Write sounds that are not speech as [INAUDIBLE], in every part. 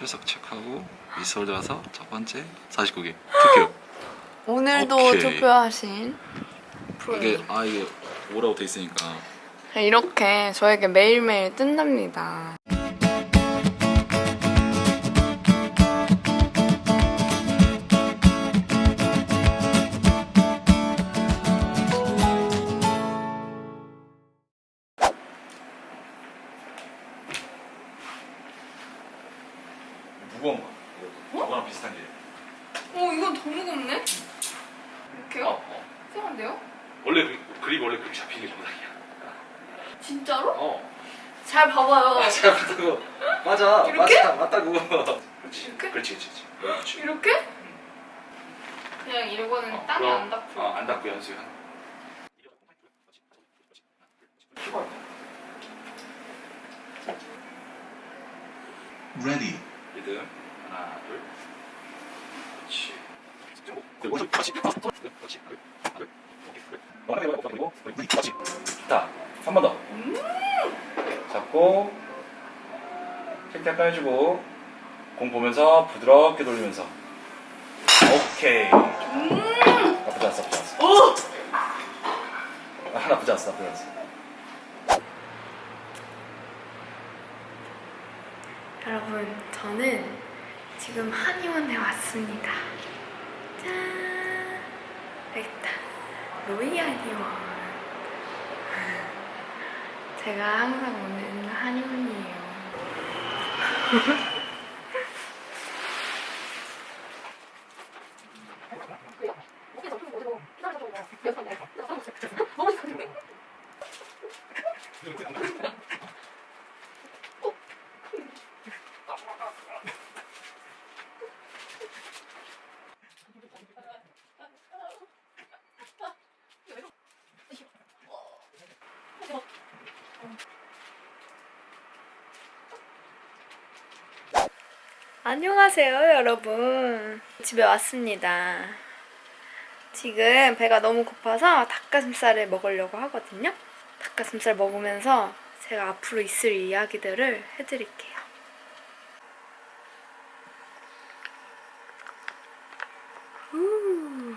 출석 체크하고 미스월드 가서 첫 번째 49개 투표 오늘도 오케이. 투표하신 이게 아 이게 오라고 돼 있으니까 네, 이렇게 저에게 매일매일 뜬답니다. 무거운 거 이거랑 비슷한 게 어, 이건 더 무겁네? 이렇게요? 어. 이상한데요? 원래 그, 그립이 원래 그렇게 잡히는 게 정상이야 진짜로? 어 잘 봐봐요. 맞아 맞다고 맞아 이렇게? 맞아 맞다고 그렇지 이렇게? 그렇지 그렇지 그렇지 이렇게? 그냥 이거는 어, 땅에 그럼, 안 닿고. 어, 안 닿고 연습 Ready. 리듬. 하나 둘. 그렇지. 그리고 그렇지 그렇지 그렇지 자, 한 번 더. 잡고. 살짝 해주고. 공 보면서 부드럽게 돌리면서. 오케이. 나쁘지 않았어 나쁘지 않았어? 아, 나쁘지 않았어 나쁘지 않았어 여러분, 저는 지금 한의원에 왔습니다. 짠! 있다. 로이 한의원. 제가 항상 오는 한의원이에요. [LAUGHS] 안녕하세요, 여러분. 집에 왔습니다. 지금 배가 너무 고파서 닭가슴살을 먹으려고 하거든요. 닭가슴살 먹으면서 제가 앞으로 있을 이야기들을 해드릴게요. 우.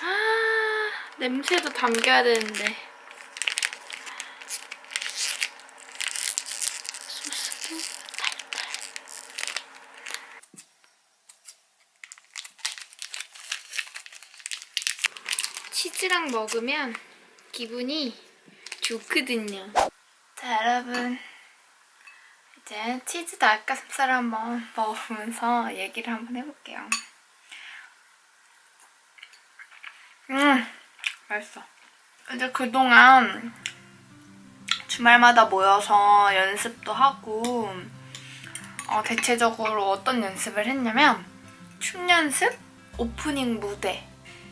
아, 냄새도 담겨야 되는데. 소스도 달달. 치즈랑 먹으면 기분이 좋거든요. 자, 여러분. 이제 치즈 닭가슴살 한번 먹으면서 얘기를 한번 해볼게요. 음, 맛있어. 이제 그동안 주말마다 모여서 연습도 하고 어, 대체적으로 어떤 연습을 했냐면 춤 연습, 오프닝 무대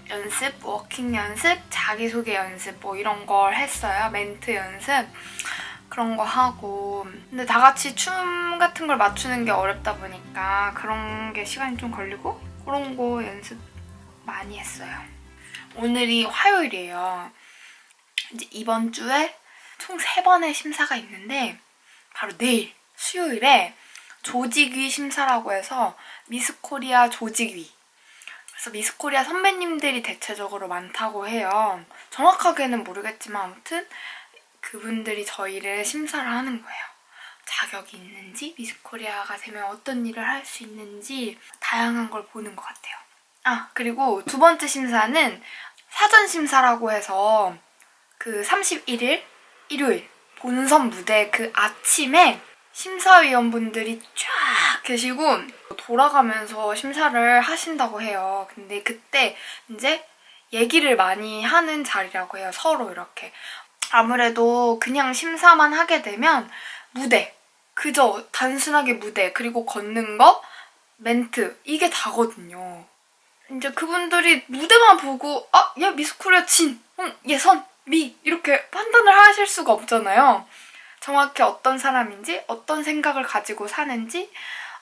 연습, 워킹 연습, 자기소개 연습 뭐 이런 걸 했어요. 멘트 연습 그런 거 하고 근데 다 같이 춤 같은 걸 맞추는 게 어렵다 보니까 그런 게 시간이 좀 걸리고 그런 거 연습 많이 했어요. 오늘이 화요일이에요. 이제 이번 주에 총 3번의 심사가 있는데 바로 내일 수요일에 조직위 심사라고 해서 미스 코리아 조직위 그래서 미스 코리아 선배님들이 대체적으로 많다고 해요. 정확하게는 모르겠지만 아무튼 그분들이 저희를 심사를 하는 거예요. 자격이 있는지, 미스 코리아가 되면 어떤 일을 할 수 있는지 다양한 걸 보는 것 같아요. 아, 그리고 두 번째 심사는 사전 심사라고 해서 그 31일 일요일 본선 무대 그 아침에 심사위원분들이 쫙 계시고 돌아가면서 심사를 하신다고 해요. 근데 그때 이제 얘기를 많이 하는 자리라고 해요. 서로 이렇게. 아무래도 그냥 심사만 하게 되면 무대, 그저 단순하게 무대, 그리고 걷는 거, 멘트, 이게 다거든요. 이제 그분들이 무대만 보고, 아, 야, 미스코리아 진, 응, 예선, 미, 이렇게 판단을 하실 수가 없잖아요. 정확히 어떤 사람인지, 어떤 생각을 가지고 사는지,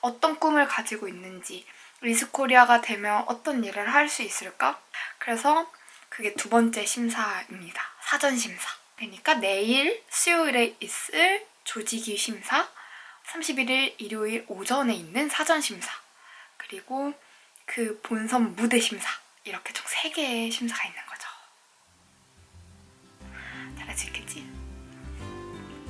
어떤 꿈을 가지고 있는지, 미스코리아가 되면 어떤 일을 할 수 있을까? 그래서 그게 두 번째 심사입니다. 사전 심사. 그러니까 내일 수요일에 있을 조직위 심사, 31일 일요일 오전에 있는 사전 심사, 그리고 그 본선 무대 심사 이렇게 총 3개의 심사가 있는 거죠. 잘 할 수 있겠지?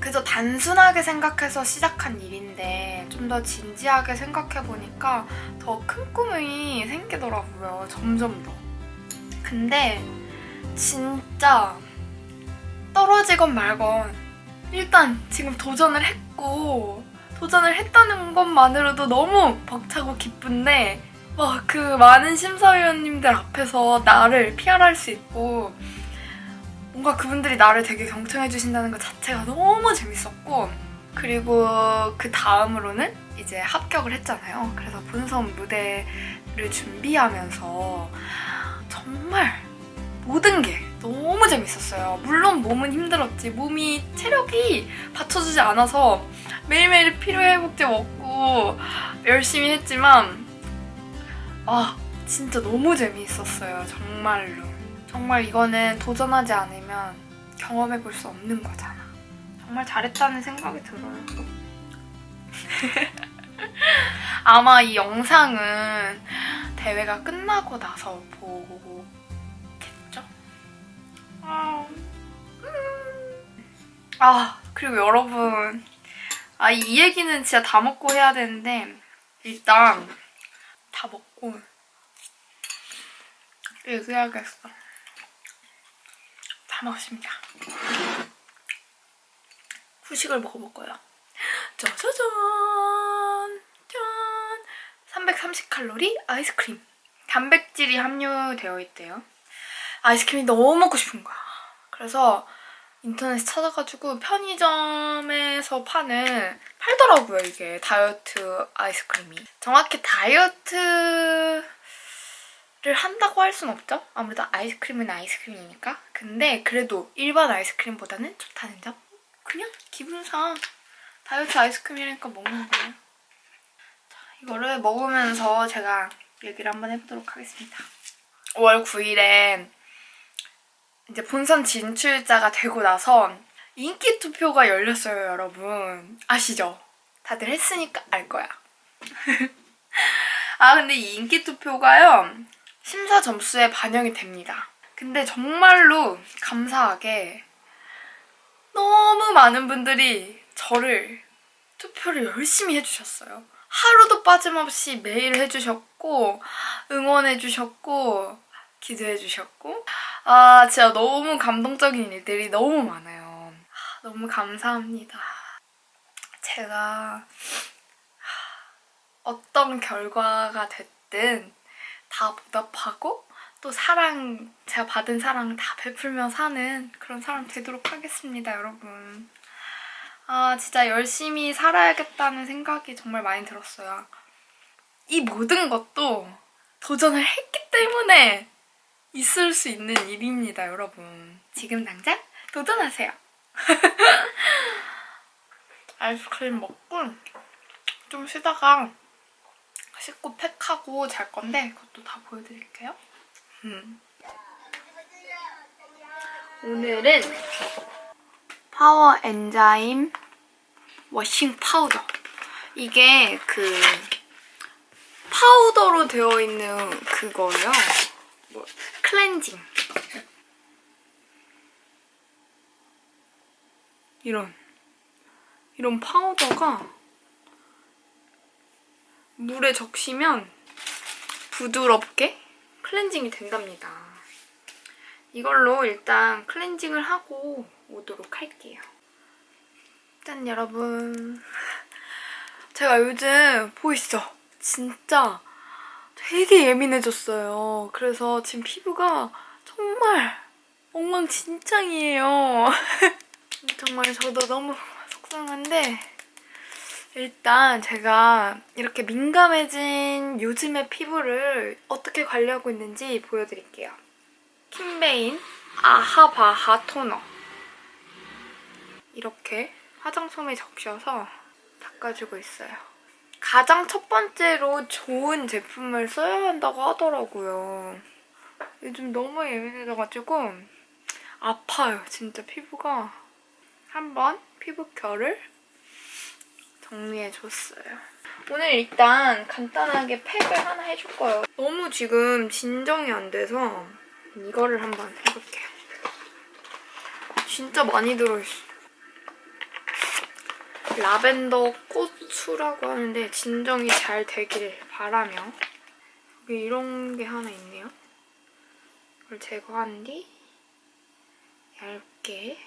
그저 단순하게 생각해서 시작한 일인데 좀 더 진지하게 생각해보니까 더 큰 꿈이 생기더라고요. 점점 더. 근데 진짜 떨어지건 말건 일단 지금 도전을 했고 도전을 했다는 것만으로도 너무 벅차고 기쁜데 와 그 많은 심사위원님들 앞에서 나를 PR할 수 있고 뭔가 그분들이 나를 되게 경청해 주신다는 것 자체가 너무 재밌었고 그리고 그 다음으로는 이제 합격을 했잖아요. 그래서 본선 무대를 준비하면서 정말 모든 게 너무 재밌었어요. 물론 몸은 힘들었지. 몸이 체력이 받쳐주지 않아서 매일매일 피로회복제 먹고 열심히 했지만 아 진짜 너무 재미있었어요. 정말로. 정말 이거는 도전하지 않으면 경험해 볼 수 없는 거잖아. 정말 잘했다는 생각이 들어요. [LAUGHS] 아마 이 영상은 대회가 끝나고 나서 보겠죠? 아, 음. 아 그리고 여러분 아 이 얘기는 진짜 다 먹고 해야 되는데 일단 다 먹고 얘기해야겠어. 다 먹었습니다. 후식을 먹어볼 거예요. 짜자잔! 짠! 330칼로리 아이스크림. 단백질이 함유되어 있대요. 아이스크림이 너무 먹고 싶은 거야. 그래서 인터넷에 찾아가지고 편의점에서 파는 팔더라고요 이게 다이어트 아이스크림이. 정확히 다이어트 를 한다고 할 순 없죠. 아무래도 아이스크림은 아이스크림이니까. 근데 그래도 일반 아이스크림보다는 좋다는 점. 그냥 기분상 다이어트 아이스크림이니까 먹는 거예요. 자, 이거를 먹으면서 제가 얘기를 한번 해보도록 하겠습니다. 5월 9일에 이제 본선 진출자가 되고 나서 인기 투표가 열렸어요, 여러분. 아시죠? 다들 했으니까 알 거야. [LAUGHS] 아, 근데 이 인기 투표가요, 심사 점수에 반영이 됩니다. 근데 정말로 감사하게 너무 많은 분들이 저를 투표를 열심히 해주셨어요. 하루도 빠짐없이 매일 해주셨고, 응원해주셨고, 기도해주셨고, 아, 진짜 너무 감동적인 일들이 너무 많아요. 아, 너무 감사합니다. 제가 어떤 결과가 됐든 다 보답하고 또 사랑, 제가 받은 사랑 다 베풀며 사는 그런 사람 되도록 하겠습니다, 여러분. 아, 진짜 열심히 살아야겠다는 생각이 정말 많이 들었어요. 이 모든 것도 도전을 했기 때문에 있을 수 있는 일입니다, 여러분. 지금 당장 도전하세요. [LAUGHS] 아이스크림 먹고 좀 쉬다가 씻고 팩하고 잘 건데 그것도 다 보여드릴게요. 음. 오늘은 파워 엔자임 워싱 파우더. 이게 그 파우더로 되어 있는 그거예요. 뭐 클렌징. 이런 이런 파우더가 물에 적시면 부드럽게 클렌징이 된답니다. 이걸로 일단 클렌징을 하고 오도록 할게요. 짠 여러분. [LAUGHS] 제가 요즘 보이시죠? 진짜 되게 예민해졌어요. 그래서 지금 피부가 정말 엉망진창이에요. [LAUGHS] 정말 저도 너무 속상한데 일단 제가 이렇게 민감해진 요즘의 피부를 어떻게 관리하고 있는지 보여드릴게요. 킴베인 아하바하 토너 이렇게 화장솜에 적셔서 닦아주고 있어요. 가장 첫 번째로 좋은 제품을 써야 한다고 하더라고요. 요즘 너무 예민해져가지고 아파요, 진짜 피부가. 한번 피부 결을 정리해줬어요. 오늘 일단 간단하게 팩을 하나 해줄 거예요. 너무 지금 진정이 안 돼서 이거를 한번 해볼게요. 진짜 많이 들어있어. 라벤더 꽃수라고 하는데 진정이 잘 되길 바라며 여기 이런 게 하나 있네요. 이걸 제거한 뒤 얇게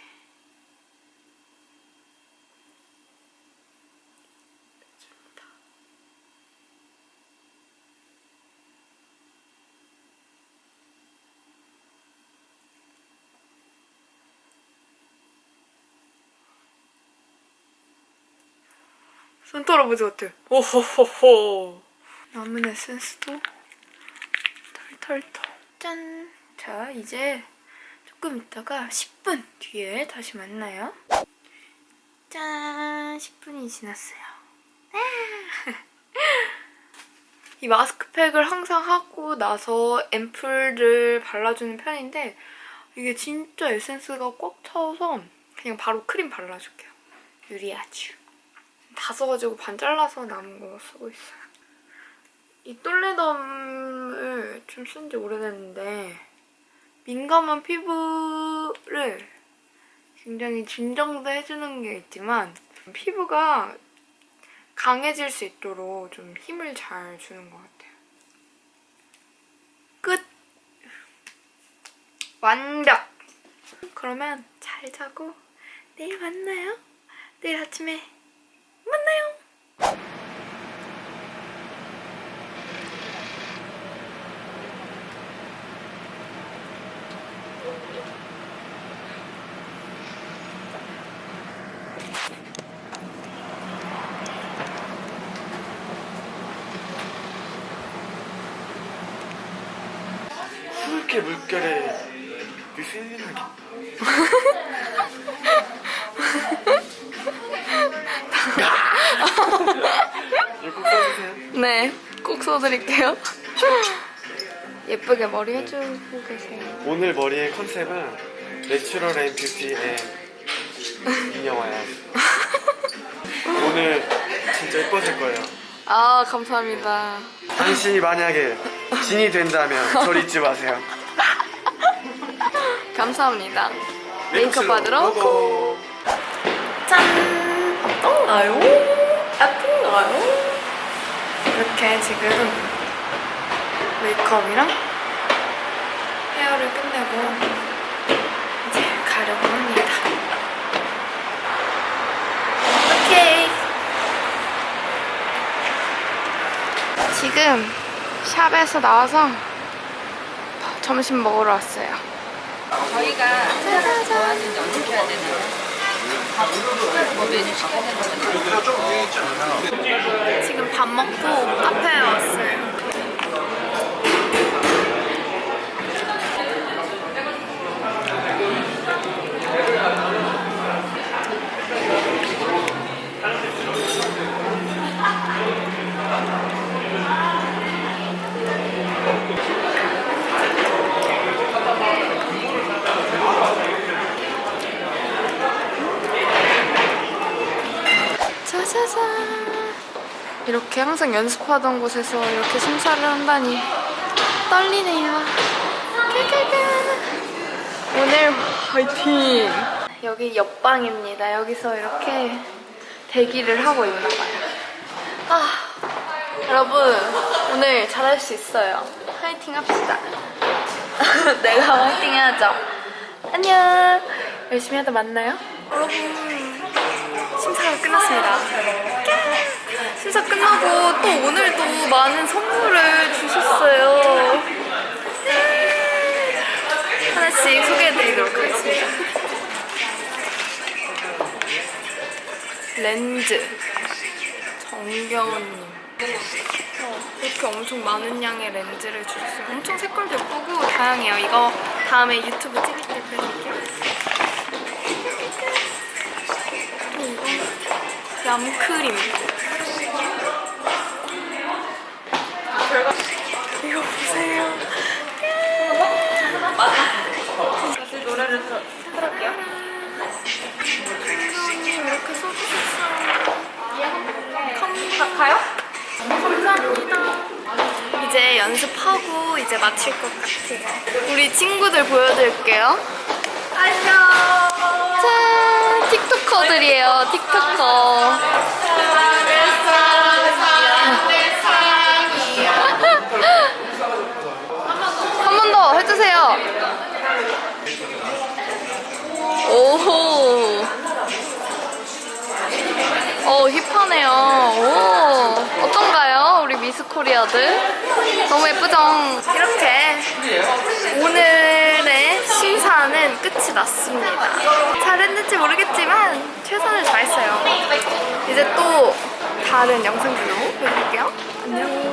산타 할아버지 같아. 오호호호. 남은 에센스도 털털털. 짠. 자, 이제 조금 있다가 10분 뒤에 다시 만나요. 짠. 10분이 지났어요. 아. [LAUGHS] 이 마스크팩을 항상 하고 나서 앰플을 발라주는 편인데 이게 진짜 에센스가 꽉 차서 그냥 바로 크림 발라줄게요. 유리아주. 다 써가지고 반 잘라서 남은 거 쓰고 있어요. 이 똘레덤을 좀 쓴 지 오래됐는데 민감한 피부를 굉장히 진정도 해주는 게 있지만 피부가 강해질 수 있도록 좀 힘을 잘 주는 것 같아요. 끝! 완벽! 그러면 잘 자고 내일 만나요. 내일 아침에 만나요. 푸르게 물결에 그 필링하게 이거 꼭 써주세요 네, 꼭 써드릴게요. [LAUGHS] 예쁘게 머리 해주고 계세요. 오늘 머리의 컨셉은 내추럴 앤 뷰티 앤 미녀와야 오늘 진짜 예뻐질 거예요 아, 감사합니다. 당신이 만약에 진이 된다면 저를 잊지 마세요 [LAUGHS] 감사합니다. 메이크업 받으러 고고. 짠! 어떤가요? 예쁜가요? 이렇게 지금 메이크업이랑 헤어를 끝내고 이제 가려고 합니다. 오케이. 지금 샵에서 나와서 점심 먹으러 왔어요. 저희가 한사람 좋아하는지 어떻게 해야 되나요? 지금 밥 먹고 카페에 왔어요. 짜자잔. 이렇게 항상 연습하던 곳에서 이렇게 심사를 한다니 떨리네요. 오늘 화이팅! 여기 옆방입니다. 여기서 이렇게 대기를 하고 있나 봐요. 아, 여러분 오늘 잘할 수 있어요. 화이팅 합시다. [LAUGHS] 내가 화이팅 해야죠. 안녕. 열심히 하다 만나요. 여러분 심사가 끝났습니다. 심사 끝나고 또 오늘도 많은 선물을 주셨어요. 하나씩 소개해드리도록 하겠습니다. 렌즈 정겨운님 어, 이렇게 엄청 많은 양의 렌즈를 주셨어요. 엄청 색깔도 예쁘고 다양해요. 이거 다음에 유튜브 찍을 때 보여드릴게요. 또 이거 얌크림 마칠 것 같아요. 우리 친구들 보여드릴게요. 안녕. 짠, 틱톡커들이에요. 틱톡커. [LAUGHS] 한 번 더 해주세요. 오호. 어, 힙하네요. 오. 어떤가요? 우리 미스 코리아들? 너무 예쁘죠? 이렇게 오늘의 심사는 끝이 났습니다. 잘했는지 모르겠지만 최선을 다했어요. 이제 또 다른 영상들로 뵙을게요. 안녕.